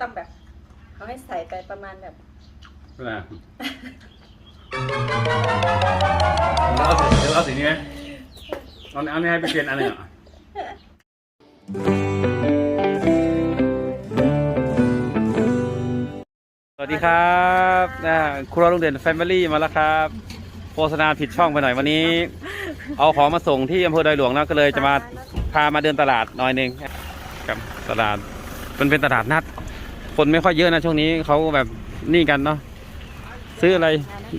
ต้องแบบเขาให้ใส่ไปประมาณแบบนะเอาสีเดี๋ยวเอาสีนี้ไหมเอาเอานี้ให้ไปเปลี่ยนอันหนึงอะสวัสดีครับนะครัวลุงเด่นแฟมิลี่มาแล้วครับ โฆษณาผิดช่องไปหน่อยวันนี้ เอาของมาส่งที่อำเภอดอยหลวงนะก็เลยจะมาพามาเดินตลาดหน่อยหนึงครับตลาดมันเป็นตลาดนัด คนไม่ค่อยเยอะนะช่วงนี้เขาแบบนี่กันเนาะซื้ออะไร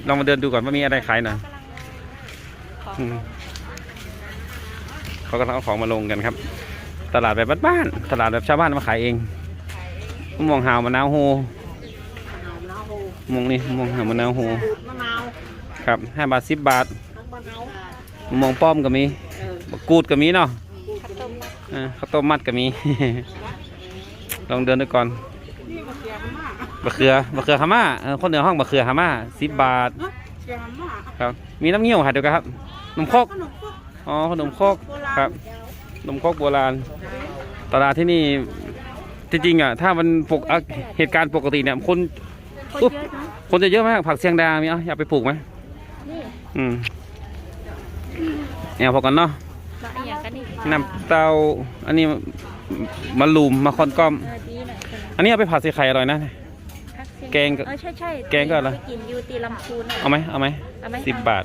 ลองมาเดินดูก่อนว่ามีอะไรขายหน่อยอืมเขากำลังเอาของมาลงกันครับ ตลาดแบบบ้านๆตลาดแบบชาวบ้านมาขายเองมะม่วงหาวมะนาวโฮมะนาวโฮมะม่วงนี่มะม่วงหาวมะนาวโฮมะนาวครับห้าบาทสิบบาททั้งมะนาวมะม่วงป้อมก็มีเออบักกูดก็มีเนาะข้าวต้มเออข้าวต้มมัดก็มี ลองเดินดูก่อนนี่มะเขือ มากบะเขือบะเขือฮาม่าเออคนเหนือห้องบะเขือฮาม่าสิบบาทเขือมากครับ มีน้ำเงี้ยวค่ะเดียวกันครับนมครกขนมครกอ๋อขนมครกโบราณครับนมครกโบราณ ตลาดที่นี่จริงๆอะถ้ามันปกอะเหตุการณ์ปกติเนี่ยคน คนอุ๊บเยอะนะคนจะเยอะมากผักเชียงดามีอะอยากไปปลูกไหมนี่อืมเนี่ยพอกันเนาะมาอย่างกันนี่น้ำเต้าอันนี้มะลูมมะคอนก้อม เออดีหน่อยคนอันนี้เอาไปผัดใส่ไข่อร่อยนะพักเสีย แกงก็ เออใช่ใช่แกงก็อะไรไปกินยูตีลำพูนน่ะเอาไหมเอาไหมเอาไหมสิบบาท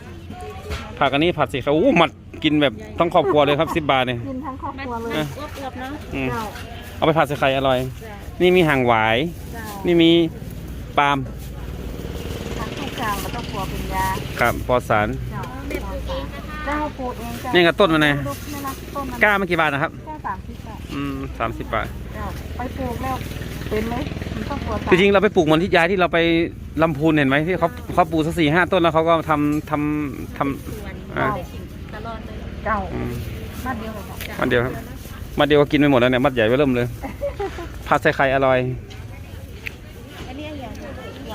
ผักอันนี้ผัดใส่ไข่โอ้หมัดกินแบบทั้งครอบครัวเลยครับสิบบาทเนี่ย กินทั้งครอบครัวเลยเอออ้วบๆเนาะอืม เจ้าเอาไปผัดใส่ไข่อร่อยเจ้านี่มีห่างหวาย เจ้านี่มีปาล์มทั้งทุกอย่างมันต้องครัวเป็นยาครับปอสาร เจ้าแม่ปลูกเองนะคะเจ้าปลูกเองจ้ะนี่กับต้นมันไง ลูกนี่นะต้นมันกล้ามากี่บาทนะครับ แค่สามสิบบาทอืมสามสิบบาท เจ้าไปปลูกแล้วเป็นไหมมัน ต้องครัวจริงๆเราไปปลูกเหมือนที่ยายที่เราไปลำพูนเห็นไหมที่เขาเขาปลูกสักสี่ห้าต้นแล้วเขาก็ทำทำทำ สวนอ่า ได้กินตลอดเลยเจ้าอืมมาเดียวเลยค่ะมัดเดียวครับ มัดเดียวก็กินไปหมดแล้วเนี่ยมัดใหญ่ไปเริ่มเลยผัดใส่ไข่อร่อย อันนี้อย่าง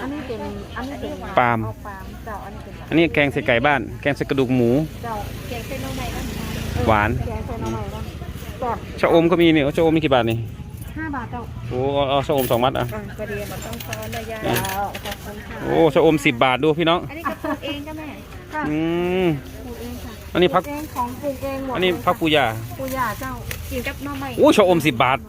อันนี้เป็นอันนี้เป็นปาล์ม เอปาล์มเจ้าอันนี้เป็นอันนี้แกงใส่ไก่บ้าน แกงใส่กระดูกหมู เจ้าแกงเส้นน้ำใหม่ก็มีหวาน แกงเส้นน้ำใหม่ก็แบบชะอมก็มีเนี่ยชะอมมีกี่บาทนี่ ห้าบาทเจ้าโอ้เอาเอาชะอมสองมัดอะ อะประเดี๋ยวมันต้องซ้อนระยะอะเจ้าขอบคุณค่ะโอ้ชะอมสิบบาทดูพี่น้อง อันนี้ก็ปลูกเองจ้ะแม่ค่ะอืม ปลูกเองค่ะอันนี้พัก ปลูเองของปลูกเองหมดอันนี้พักปูยาปูย่าเจ้า กินกับหน้ำใหม่โอ้ชะอมสิบบาท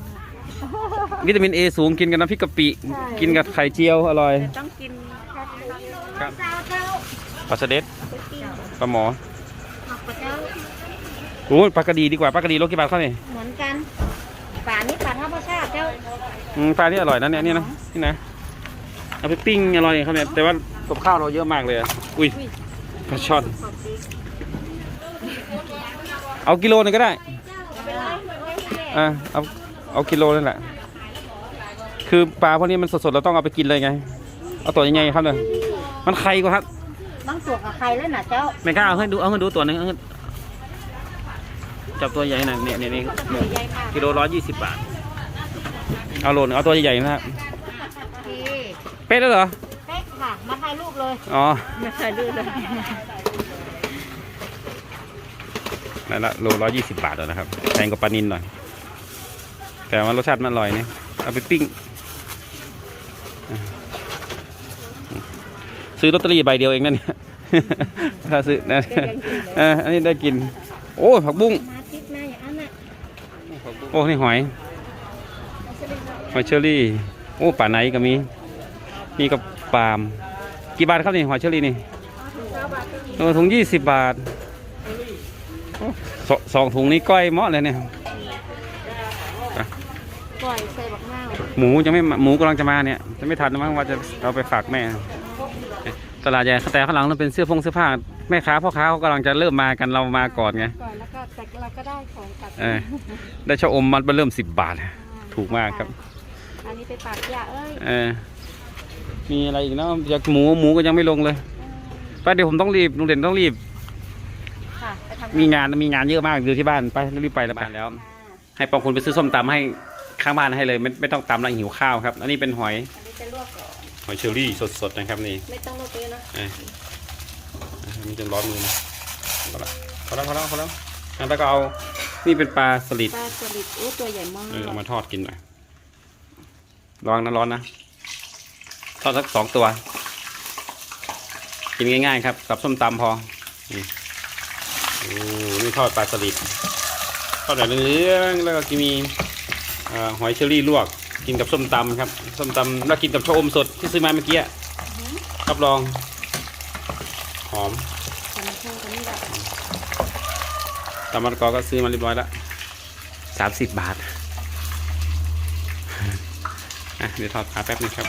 วิตามินเอสูงกินกับน้ำพริกกะปิ ใช่ กินกับไข่เจียวอร่อยแต่ต้องกินแค่ครับเจ้าเจ้าปลาสะเด็ดไปกินปลาหมอ ผักปลาเจ้าโอ้ยปลากระดีดีกว่าปลากระดีโลกี่บาทเขาเนี่ยเหมือนกัน ป่านี้ป่าธรรมชาติเจ้าอืมปลาที่อร่อยนะเนี่ยนี่นะนี่นะเอาไปปิ้งอร่อยครับเนี่ยแต่ว่ากับข้าวเราเยอะมากเลยอะอุ้ยปลาช่อนเอากิโลหนึงก็ได้อ่าเอาเอากิโลนั่นแหละคือปลาพวกนี้มันสดๆเราต้องเอาไปกินเลยไง เอาตัวใหญ่ๆครับเลยมันไข่กว่าครับต้องตัวกับใครแล้วนะเจ้าไม่กล้าเอาให้ดูเอาให้ดูตัวหนึงเอาให้ จับตัวใหญ่หน่อยเนี่ยเนี่ยเนี่ยตัวใหญ่มากกิโลร้อยยี่สิบบาท เอาโลนึงเอาตัวใหญ่ๆนะครับ พี่เป๊ะแล้วเหรอ เป๊กค่ะ มาถ่ายรูปเลยอ๋อ มาถ่ายรูปเลยนั่นละโลร้อยยี่สิบบาทแล้วนะครับแพงกว่าปลานินหน่อย แต่ว่ารสชาติมันอร่อยเนี่ยเอาไปปิ้งอะซื้อลอตเตอรี่ใบเดียวเองนั่นเนี่ย ถ้าซื้อนะเอออันนี้ได้กิน โอ้ผักบุ้ง มาทิศหน้าอย่างนั้นน่ะ โอ้นี่หอย หอยเชอรี่ โอ้ป่าไหนก็มี นี่ก็ปาล์มกี่บาทครับนี่หอยเชอรี่นี่ตัวถุงยี่สิบบาทโอ้สสองถุงนี้ก้อยเหมาะเลยเนี่ยปล่อยใส่บักนาวหมูจะไม่มาหมูกำลังจะมาเนี่ยจะไม่ทันมั้งว่าจะเอาไปฝากแม่ ตลาดใหญ่แต่ข้างหลังนั้นเป็นเสื้อผงเสื้อผ้า แม่ค้าพ่อค้าเขากำลังจะเริ่มมากันเรามาก่อนไง ก่อนแล้วก็แต่เราก็ได้ของกลับเออ ได้ชะอมมันเริ่มสิบบาท ถูกมากครับ อันนี้ไปปากยาเอ้ยเออ มีอะไรอีกเนาะอยากหมูหมูก็ยังไม่ลงเลยไปเดี๋ยวผมต้องรีบลุงเด่นต้องรีบ ค่ะไปทำมีงานมีงานเยอะมากอยู่ที่บ้านไปรีบไปแล้วไปแล้ว ให้ปองคุณไปซื้อส้มตำให้ข้างบ้านให้เลย ไม่ไม่ต้องตำแล้วหิวข้าวครับ อันนี้เป็นหอยอันนี้จะลวกก่อนหอยเชอรี่สดๆนะครับนี่ไม่ต้องลวกเยอะนะ เอออันนี้จะร้อนมือนะพอละพอแล้วพอแล้วพอแล้วอะแล้วก็เอา นี่เป็นปลาสลิดปลาสลิดโอ้ตัวใหญ่มากเออเอามาทอดกินหน่อยระวังนะร้อนนะทอดสักสองตัว กินง่ายๆครับ กับส้มตำพอนี่โอ้นี่ทอดปลาสลิดทอดแบบเหลืองๆแล้วก็มีเอ่อหอยเชอรี่ลวก กินกับส้มตำครับ ส้มตำแล้วกินกับชะอมสดที่ซื้อมาเมื่อกี้อะรับรองห อมทำโชว์ตรงนี้แบบตำมะละกอก็ซื้อมาเรียบร้อยแล้วสามสิบบาทอะเดี๋ยวทอดปลาแป๊บนึงครับ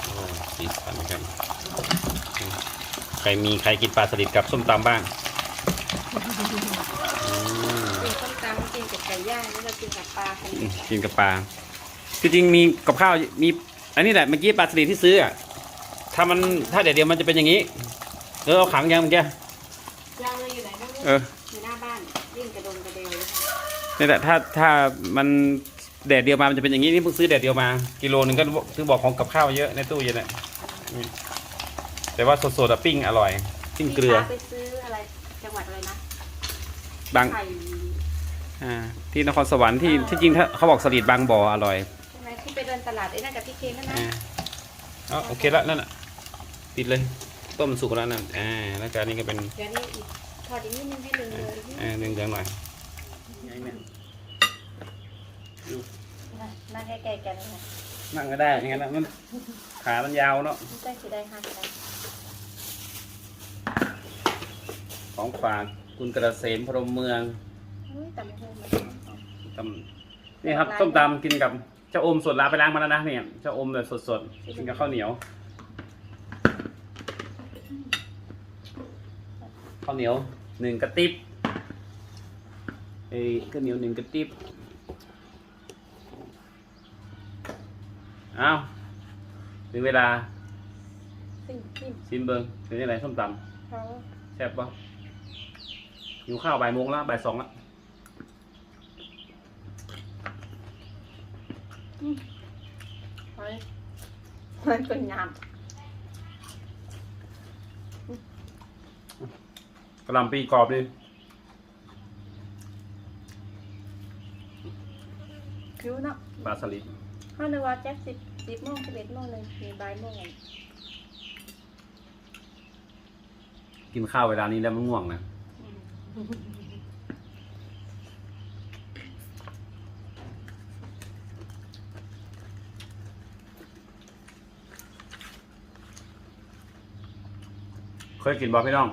โอ้สีสันครับใครมีใครกินปลาสลิดกับส้มตำบ้างอืมกินส้มตำกินกับไก่ย่างแล้วเรากินกับปลาคันอืมกินกับปลาที่ จริงมีกับข้าวมี อันนี้แหละเมื่อกี้ปลาสลิดที่ซื้ออะถ้ามันถ้าเดี๋ยวเดียวมันจะเป็นอย่างนี้เออเอาขังยังเมื่อกี้ย่างเลยอยู่ไหนบ้างเอออยู่หน้าบ้านวิ่งกระดงกระเดวเลยค่ะนี่แหละถ้าถ้ามันแดดเดียวมามันจะเป็นอย่างนี้นี่เพิ่งซื้อแดดเดียวมา กิโลหนึ่งก็ซื้อบอกของกับข้าวเยอะในตู้เย็นอะอืมแต่ว่าสดๆอะปิ้งอร่อยปิ้งเกลือพี่ฟ้าไปซื้ออะไรจังหวัดอะไรนะบาง ไข่อ่าที่นครสวรรค์ที่ที่จริงถ้าเขาบอกสลิดบางบ่ออร่อยใช่ไหม ที่ไปเดินตลาดไอ้นั่นกับพี่เคนนั่นนะอ่าเอาโอเคละนั่นน่ะปิดเลย ต้มสุกแล้วนั่นอ่าแล้วก็อันนี้ก็เป็นเดี๋ยวนี้อีกทอดอีกนิดนึงให้เหลืองเลยอ่าเรื่องๆหน่อยนั่งใกล้ๆกันเลยค่ะนั่งก็ได้อย่างนั้นนะมันขามันยาวเนาะไม่ใช่สีได้ค่ะสีได้ของฝากคุณกระเสมพรหมเมืองอุ้ยแต่ไม่เคยมาตำนี่ครับส้มตำกินกับเจ้าอมสดลาไปล้างมาแล้วนะเนี่ยเจ้าอมแบบสดๆกินกับข้าวเหนียวข้าวเหนียวหนึ่งกระติบเอ้ยข้าวเหนียวหนึ่งกระติบอ้าวถึงเวลาสิ่งที่ซิมเบิงเป็นยังไงส้มตเขาำแซ่บปะหิวข้าวบ่ายโมงแล้วบ่ายสองแล้ว เฮ้ยมันเป็นงามกระหลำปีกรอบดิคิ้วเนาะปลาสลิดเขาในว่าแจ็คสิบสิบโมงสิบเอ็ดโมงเลยมีบ่ายโมงเลยกินข้าวเวลานี้แล้วมันง่วงนะ เคยกินบ่พี่น้อง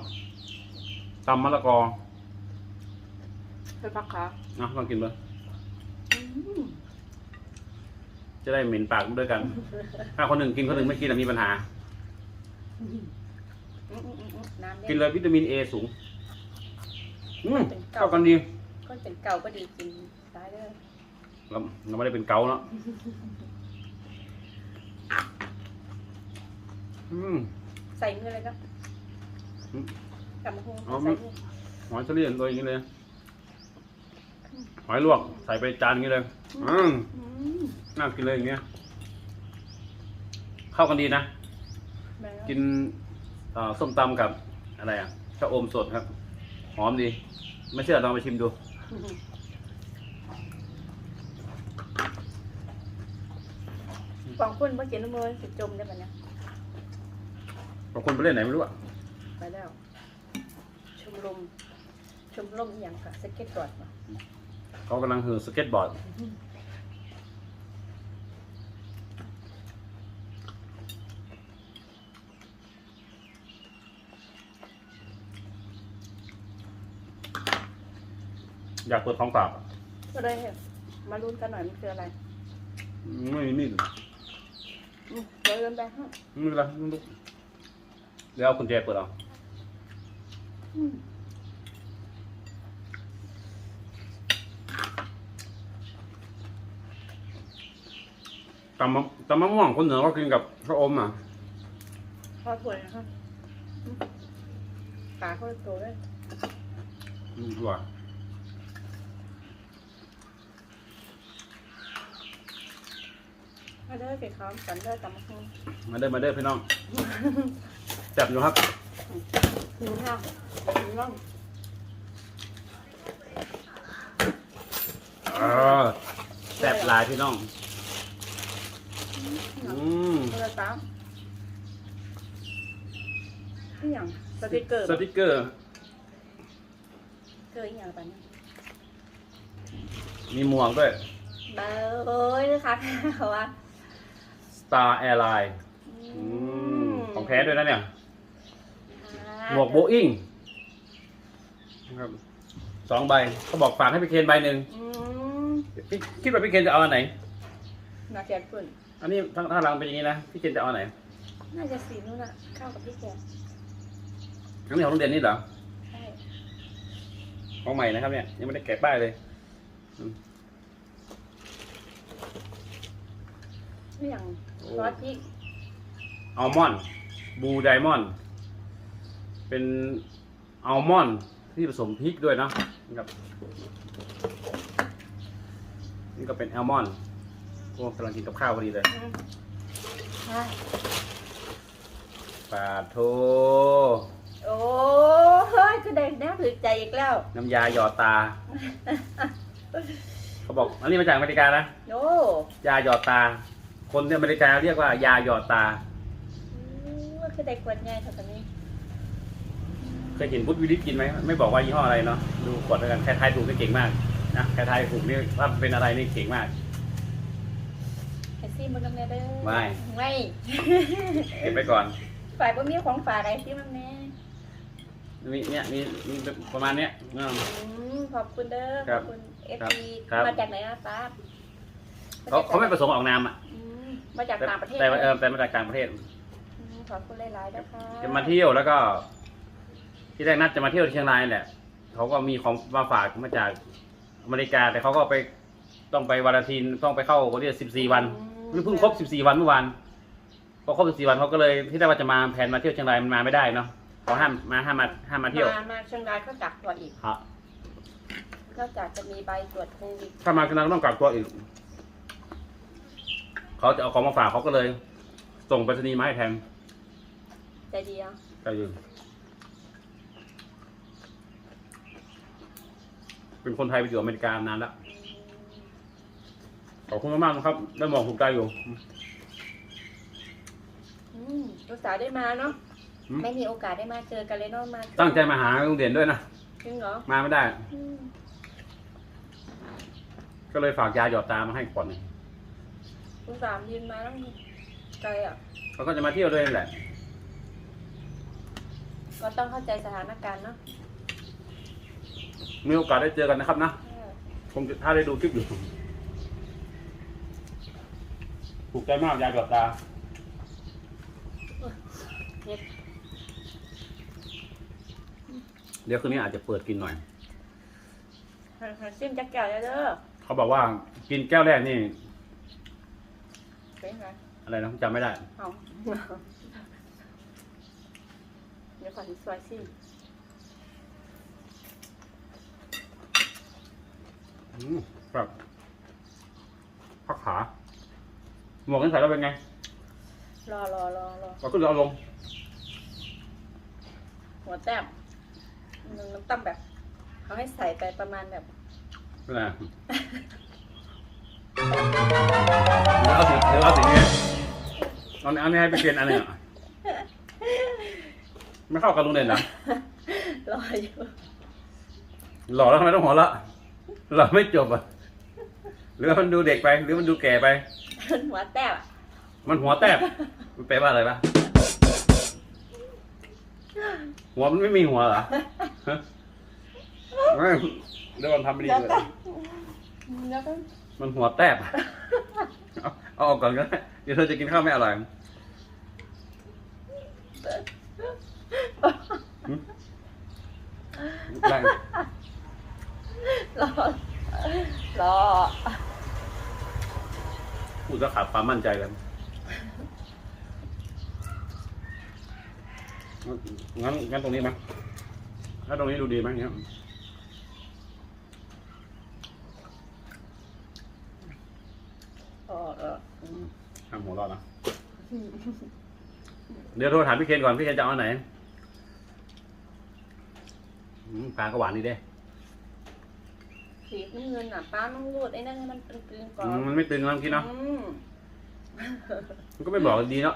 ตำมะละกอไปพักขาเนาะลองกินเบ้จะได้เหม็นปากด้วยกัน ถ้าคนหนึ่งกินคนหนึ่งไม่กินอะมีปัญหา น้ำกินเด็เลยวิตามินเอสูง อืมเป็นเก่าเข้ากันดีก็เป็นเก่าก็ดีกินได้เลยเราเราไม่ได้เป็นเกาเนาะอืมใส่มือเลยก็อืม กับมะฮุงอ๋อใส่มือหอยเฉลี่ยตัวอย่างนี้เลย หอยลวกใส่ไปจานอย่างนี้เลยอืมอืมน่ากินเลยอย่างเงี้ย เข้ากันดีนะ แบบกินเอ่อส้มตำกับอะไรอะชะอมสดครับ หอมดี ไม่เชื่อลองไปชิมดูบางคนเมื่อกี้น้ำมือสิจมได้ปะเนี่ยบางคนไปเล่นไหนไม่รู้อะ ไปแล้ว ชมรมชมรมอหย่างกับสเก็ตบอร์ดมาเขากำลังเหือสเก็ตบอร์ด อยากเปิดท้องปากอะก็เลยมาลุ้นกันหน่อยมันคืออะไรไม่มีมีดอืมเดี๋ยวเดินไปฮะไม่เป็นไรไม่รู้เดี๋ยวเอากุญแจเปิดเอาอืม ตำมะตำมะม่วงคนเหนือก็กินกับข้าวอมอะพอถวยนะครับอืมปลาเขาโตเลยอืมอร่อยมาเด้อเก็บข้าวสันเด้อตำมะฮุงมาเด้อมาเด้อพี่น้อง จับอยู่ครับ หนูน่องหนูน่องเออแซ่บหลายพี่น้อง อืมโทรศัพท์อีหยังสติกเกอร์สติกเกอร์ เกอร์อีหยังปะเนี่ยมีหมวกด้วย เบาโอ้ยนะคะเขาว่า Star Airline อืมของแท้ด้วยนะเนี่ย หมวกโบอิงครับสองใบเขาบอกฝากให้พี่เคนใบหนึ่งอืมพี่คิดว่าพี่เคนจะเอาอันไหน นาเกียรปุ่นอันนี้ถ้าถ้ารังเป็นอย่างนี้นะพี่เคนจะเอาอันไหนน่าจะสีนู่นอะเข้ากับพี่แกอันนี้ของโรงเรียนนี่เหรอใช่ของใหม่นะครับเนี่ยยังไม่ได้แกะป้ายเลยไม่อย่างโอ้ซอสพริกอัลมอนด์บูไดมอนด์ เป็นอัลมอนด์ที่ผสมพริกด้วยเนาะนะครับนี่ก็เป็นอัลมอนด์โอ้กำลังกินกับข้าวพอดีเลยอืมใช่ปาโทโอ้ยก็ได้แน่ถือใจอีกแล้ว น้ำยาหยอดตา เขาบอกอันนี้มาจากอเมริกานะโอ้ยาหยอดตา คนที่อเมริกาเรียกว่ายาหยอดตาอืมคือได้กวนง่ายเท่านี้ เคยเห็นพุทธวิริตกินไหมไม่บอกว่ายี่ห้ออะไรเนาะดูขวดแล้วกันใครทายถูกนี่เก่งมากนะใครทายถูกนี่ว่าเป็นอะไรนี่เก่งมากไอซี่มันน้ำแน่เด้อไม่ไม่เก็บไปก่อน ฝ่ายบ่มีของฝากไอซี่มันแน่มีเนี่ยมีมีประมาณเนี้ยอืมอืมขอบคุณเด้อคขรัอบบคุณเอฟครับซีครับมาจากไหนนะป้าเขาเขาไม่ประสงค์ออกนามอะอืมมาจากแต่ต่างประเทศแต่ว่าเออแต่มาจากต่างประเทศมขอบคุณหลายๆนะคะจะมาเที่ยวแล้วก็ ที่แรกนัดจะมาเที่ยวที่เชียงรายแหละเขาก็มีของมาฝากมาจากอเมริกา แต่เขาก็ไปต้องไปวาราทีนต้องไปเข้าเขาเรียกสิบสี่วันเพิ่งครบ14วันเมื่อวานพอครบ14วันเขาก็เลยที่ได้ว่าจะมาแผนมาเที่ยวเชียงรายมันมาไม่ได้เนาะเขาห้ามมาห้ามมาห้ามมาเที่ยวมามาเชียงรายก็กักตัวอีกฮะนอกจากจะมีใบตรวจโควิดถ้ามาเชียงรายก็ต้องกักตัวอีกเขาจะเอาของมาฝากเขาก็เลย ส่งไปรษณีย์มาให้แทนใจดีอะก็ยืน เป็นคนไทยไปอยู่อเมริกานานแล้ว ขอบคุณมากๆนะครับ ได้มองถูกใจอยู่ อืมลูกสาวได้มาเนาะอืม ไม่มีโอกาสได้มาเจอกันเลยเนาะมาตั้งใจมาหาลุงเด่นด้วยนะ จริงเหรอมาไม่ได้ อืมก็เลยฝากยาหยอดตามาให้ก่อนหนึ่งลูกสาวยืนมาตั้งไกลอะ เขาก็จะมาเที่ยวด้วยนั่นแหละ ก็ต้องเข้าใจสถานการณ์เนาะ มีโอกาสได้เจอกันนะครับนะเออคงจะถ้าได้ดูคลิปอยู่ถูกใจมากยาหยอดตาเฮ็ดเดี๋ยวคืนนี้อาจจะเปิดกินหน่อยหันหันซิมจักแก้วเด้อเขาบอกว่ากินแก้วแรกนี่เป็นไงอะไรนะผมจำไม่ได้เอาเดี๋ยวขอที่ซอยซิม อืมแบบพักขา หมวกนั้นใส่แล้วเป็นไง รอรอรอรอเราขึ้นเราลง หัวแต้มนึงน้ำตั้มแบบเขาให้ใส่ไปประมาณแบบเป็นไงเดี๋ยวเอาสีเดี๋ยวเอาสีนี้เอาเอานี้ให้ไปเปลี่ยนอันหนึงอะไม่เข้ากับลุงเด่นเหรอรออยู่ หล่อแล้วทำไมต้องหัวเราะ หล่อไม่จบอะหรือว่ามันดูเด็กไป หรือมันดูแก่ไป หัวแต้มอะมันหัวแตบมันแปลว่าอะไรปะหัวมันไม่มีหัวเหรอฮะไม่เดี๋ยวมันทำไม่ดีแล้วเลยก็แล้วก็มันหัวแตบเอาเอาออกก่อนก็ได้เดี๋ยวเธอจะกินข้าวไม่อร่อยหึแรง รอรอพูดแล้วขาดความมั่นใจกัน งั้นงั้นตรงนี้ไหมถ้าตรงนี้ดูดีไหมเนี่ยรอรออืมทำหัวเรอดนะ เดี๋ยวโทรถามพี่เคนก่อน พี่เคนจะเอาอันไหนอืมปลาก็หวานดีเด้ สีน้ำเงินอะป้าต้องรูดไอ้นั่นให้มันตึงๆก่ออืนมมันไม่ตึงแล้วคิดเนาะอืมมันก็ไม่บอกดีเนาะ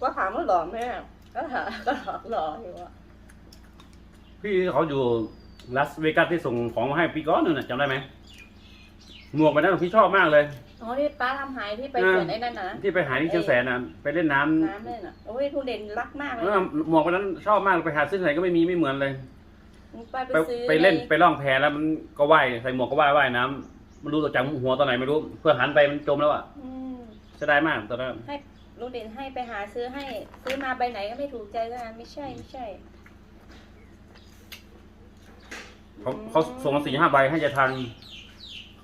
ก็ถามว่าหล่อแม่ก็ถามก็หล่อหล่ออยู่อะพี่เขาอยู่ลาสเวกัสที่ส่งของมาให้ปีก้อนนึงน่ะจำได้ไหมหมวกไปนั้นพี่ชอบมากเลยอ๋อที่ป้าทำหายที่ไปอ่าสวนไอ้นั่นนะที่ไปหาที่เชียงแสนน่ะไปเล่นน้ำน้ำเลยน่ะโอ้ยทุเรียนรักมากเลยเออหมวกไปนั้นชอบมากไปหาซื้อที่ไหนก็ไม่มีไม่เหมือนเลยป้า ไปไปซื้อไปเล่นในไปล่องแพแล้วมันก็ว่ายใส่หมวกก็ว่ายว่ายน้ำมันรู้ตัวจังหัวตอนไหนไม่รู้ เพื่อหันไปมันจมแล้วอะอืมเสียดายมากตอนนั้นให้ลุงเด่นให้ไปหาซื้อให้ ซื้อมาใบไหนก็ไม่ถูกใจก็นั้นไม่ใช่ไม่ใช่ เขาเขาส่งมาสี่ห้าใบให้ยายทัน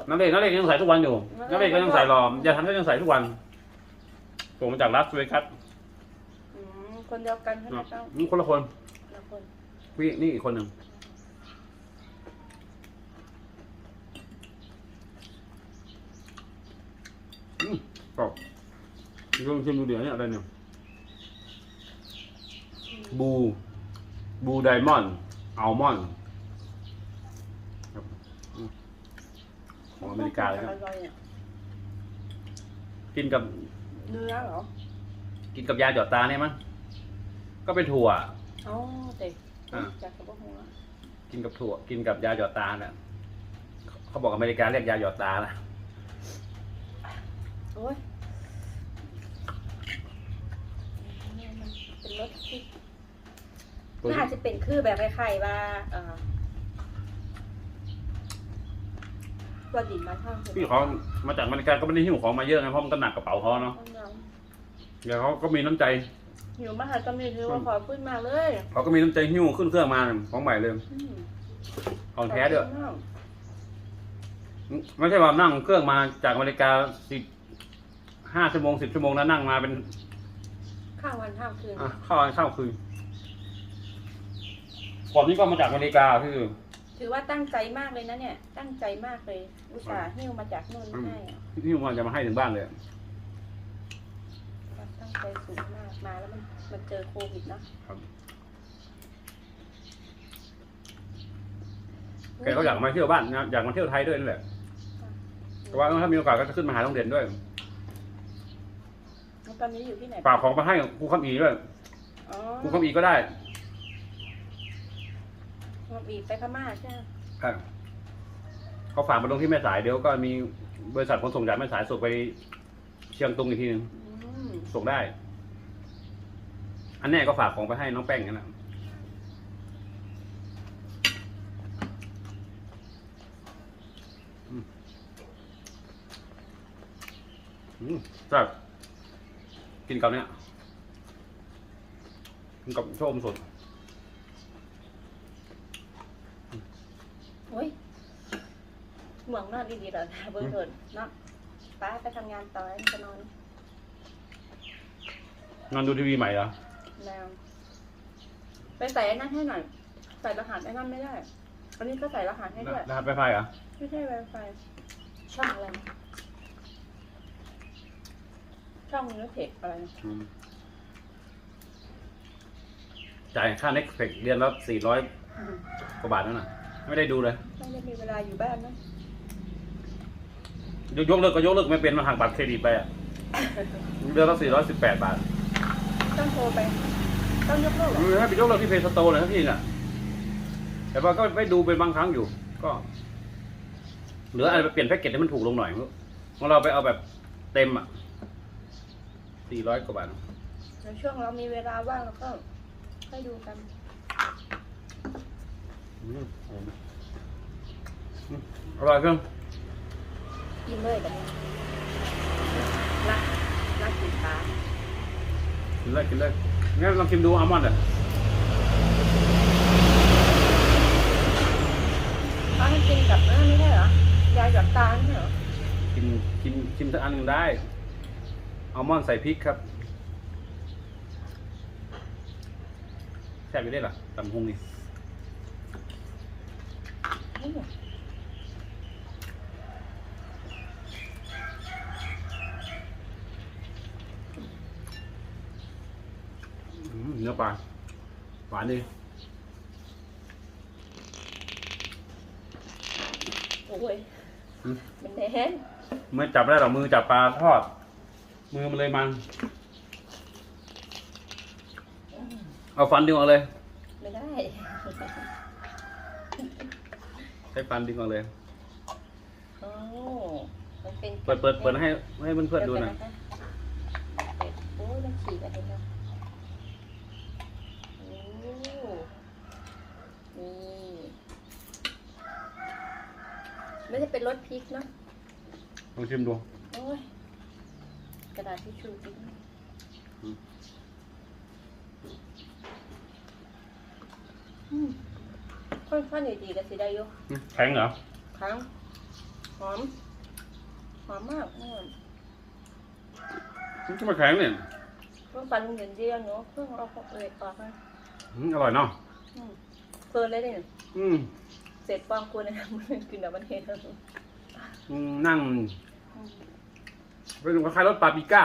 น้ำเล็กน้ำเล็กยังใส่ทุกวันอยู่น้ำเล็กก็ยังใส่หลอมยายทันก็ยังใส่ทุกวันส่งมาจากลาสเวกัสอืมคนเดียวกันใช่ไหมเจ้านี่คนละคนละคนพี่นี่อีกคนหนึ่งอืม กรอบลองชิมดูเดี๋ยวนี้อะไรเนี่ย บู บูไดมอนด์อัลมอนด์ครับอืมของอเมริกาเลยครับอร่อยอะกินกับ เนื้อเหรอ กินกับยาหยอดตาเนี่ยมั้ง ก็เป็นถั่ว อ๋อเด็กอ่าจากกระบอกหัวกินกับถั่ว กินกับยาหยอดตาเนี่ยเขาบอกอเมริกาเรียกยาหยอดตานะ โอ้ยนี่มันเป็นรสที่ตัวน่าที่จะเป็นคือแบบไข่ๆว่าเอ่อตัวดินมาท่องพี่เขามาจากอเมริกาก็ไม่ได้หิ้วของมาเยอะไงเพราะมันก็หนักกระเป๋าเขาเนาะเดี๋ยวเขาก็มีน้ำใจ หิวมากค่ะก็มีถือว่าขอพูดมากเลยเขาก็มีน้ำใจหิ้วขึ้นเครื่องมาของใหม่เลย อืมของแท้ด้วยขอบคุณมากไม่ใช่ว่านั่งเครื่องมาจากอเมริกาสิบ ห้าชั่วโมงสิบชั่วโมงแล้วนั่งมาเป็นข้าววันข้าวคืนอะข้าวข้าวคืนก่อนนี้ก็มาจากอเมริกาคือ ถือว่าตั้งใจมากเลยนะเนี่ย ตั้งใจมากเลย อุตส่าห์หิ้วมาจากนู่นให้อะที่มันจะมาให้ถึงบ้านเลย ความตั้งใจสูงมากมาแล้วมันมันเจอโควิดเนาะครับแกก็อยากมาเที่ยวบ้านนะอยากมาเที่ยวไทยด้วยนั่นแหละแต่ว่าถ้ามีโอกาสก็จะขึ้นมาหาโรงเรียนด้วยแล้ว ตอนนี้อยู่ที่ไหนฝากของมาให้ครูคำอีด้วยอ๋อครูคำอีก็ได้มาบีบไปพม่าใช่ไหมครับเขาฝากมาลงที่แม่สายเดี๋ยวก็มีบริษัทขนส่งจากแม่สายส่งไปเชียงตุงอีกทีหนึงอืมส่งได้ อันแนี้ก็ฝากของไปให้น้องแป้งกันนะอืมอืมจับ กินกับเนี้ยกินกับโชมสดโอ้ยหมวงนอนดีๆเหรอเบอร์เถิดเนาะป้าไปทำงานต่อแล้วจะนอนนอนดูทีวีใหม่เหรอแล้วไปใส่ไอ้นั่นให้หน่อย ใส่รหัสไอ้นั่นไม่ได้ อันนี้ก็ใส่รหัสให้ด้วยรหัสไฟไฟเหรอไม่ใช่ Wi-Fi ช่องอะไรนะ ช่องนิวเทคอะไรนะอืมจ่ายค่าเน็ตเฟกเดือนละสี่ร้อยอืมกว่าบาทนั่นน่ะ ไม่ได้ดูเลย ไม่ได้มีเวลาอยู่บ้านนะยกยกเลิกก็ยกเลิกไม่เป็นมาหักบัตรเครดิตไปอะเดือนละสี่ร้อยสิบแปดบาทต้องโทรไป ต้องยกเลิกเหรอเออให้ไปยกเลิกที่เพย์สโตร์เลยทั้งทีน่ะ แต่ว่าก็ไปดูเป็นบางครั้งอยู่ ก็เหลืออะไรไปเปลี่ยนแพ็กเกจให้มันถูกลงหน่อยของเราไปเอาแบบเต็มอะ สี่ร้อยกว่าบาทในช่วงเรามีเวลาว่างเราก็ค่อยดูกัน อืมอืมอร่อยเครื่องกินเลยแบบนี้รักรักกินปลากินเลยกินเลยงั้นลองชิมดูอัลมอนด์อะปลาให้กินกับเออไม่ได้เหรอ ยาหยอดตาไม่ใช่เหรอ กินกินชิมสักอันหนึ่งได้ อัลมอนด์ใส่พริกครับแซ่บอยู่ได้หรอตำฮงนี่อืมอืมเนื้อปลาหวานดีอ้ยอืมมันแน่นไม่จับไม่ได้หรอกมือจับปลาทอด มือมันเลยมัน เอาฟันดึงออกเลย ไม่ได้ ใช้ฟันดึงออกเลย โอ้มันเป็นเปิดเปิดเปิดให้ให้เพื่อนๆดูหน่อยเยวก่ะคะเปิดโอ้ยมันฉีกอะไรเนาะโอ้นี่ไม่ได้เป็นรสพริกเนาะลองชิมดูโอ้ย กระดาษทิชชู่จริงอืมอืมค่อนๆดีๆกันสิได้อยุอืมแข็งเหรอครั้งหอม หอมมากอืมมันจะมาแข็งเนี่ยเพิ่งฟันเห็นเดียวเนาะเพิ่งเอาของเล็กออกมาอืมอร่อยเนาะอืมเฟิร์นเลยเนี่ยอืมเสร็จปองกูเนี่ยมันกินแบบมันเห็นแล้วอืมนั่ง เป็นคล้ายๆรสปาปริก้า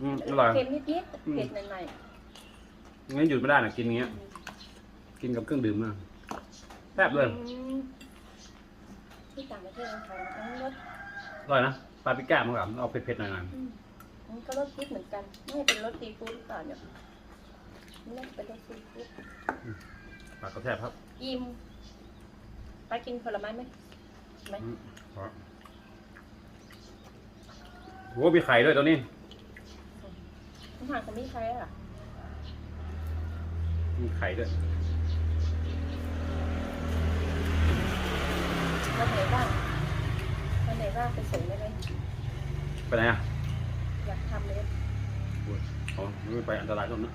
อืมอร่อย เค็มนิดอืม ๆเผ็ดหน่อยงั้นหยุดไม่ได้นะกินอย่างเงี้ยๆกินกับเครื่องดื่มนะแซ่บเลย อืมที่ต่างประเทศนะคะอันนี้รสอร่อยนะปาปริก้ามันแบบเอาเผ็ดๆหน่อยอืมอันนี้ก็รสพริกเหมือนกันไม่เป็นรสซีฟู้ดหรือเปล่าเนี่ยไม่น่าจะเป็นรสซีฟู้ดๆปลากระแทบครับอิ่มไปกินผลไม้ไหมไหมอืมครับ โอ้มีไข่ด้วยตัวนี้ข้างหางเขาไม่ใช่อะมีไข่ด้วยวันไหนบ้างวันไหนบ้างไปส่งได้ไหมไปไหนอะอยากทำเลยโอ้ยอ๋อไม่ไปอันตรายตรงนั้น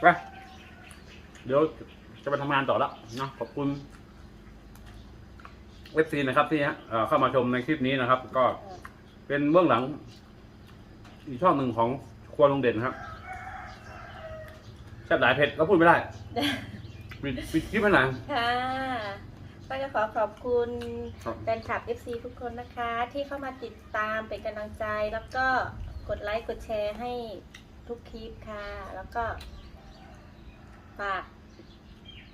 ไปเดี๋ยวจะไปทำงานต่อแล้วเนาะขอบคุณ เอฟซีนะครับที่ฮะเอ่อเข้ามาชมในคลิปนี้นะครับ ก็เป็นเบื้องหลัง อีกช่องหนึ่งของครัวลุงเด่นครับแซ่บหลายเผ็ดก็พูดไม่ได้ปิดปิดคลิปไปไหนค่ะก็จะขอขอบคุณครับ แฟนคลับ FC ทุกคนนะคะ ที่เข้ามาติดตามเป็นกำลังใจแล้วก็กดไลค์กดแชร์ให้ทุกคลิปค่ะ แล้วก็ฝาก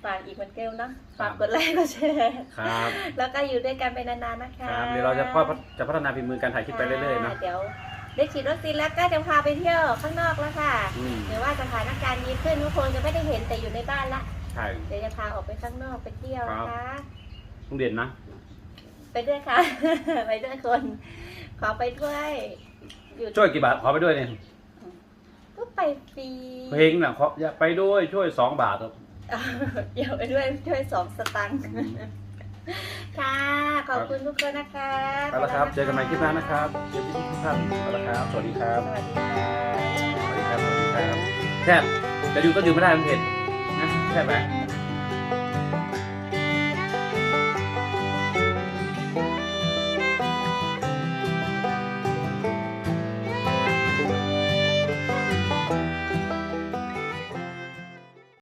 ฝากอีกเหมือนเดิมเนอะฝากกดไลค์กดแชร์ครับแล้วก็อยู่ด้วยกันไปนานๆนะคะครับเดี๋ยวเราจะพัฒจะพัฒนาฝีมือการถ่ายคลิปไปเรื่อยๆนะค่ะเดี๋ยวได้ฉีดวัคซีนแล้วก็จะพาไปเที่ยวข้างนอกแล้วค่ะอืมหรือว่าสถานการณ์ดีขึ้นทุกคนจะไม่ได้เห็นแต่อยู่ในบ้านละใช่เดี๋ยวจะพาออกไปข้างนอกไปเที่ยวนะคะลุงเด่นนะ ไปด้วยค่ะ ไปด้วยคน ขอไปด้วยอยู่ช่วยกี่บาทขอไปด้วยเนี่ยก็ไปฟรีเพลงน่ะขออย่าไปด้วยช่วยสองบาทครับ เดี๋ยวไปด้วยช่วยสองสตังค์ค่ะ ขอบคุณทุกคนนะคะเอาละครับ เจอกันใหม่คลิปหน้านะครับเจอกันทุกท่านเอาละครับ สวัสดีครับ สวัสดีค่ะสวัสดีครับ สวัสดีครับแซ่บจะอยู่ก็อยู่ไม่ได้มันเผ็ดนะแซ่บไหมอื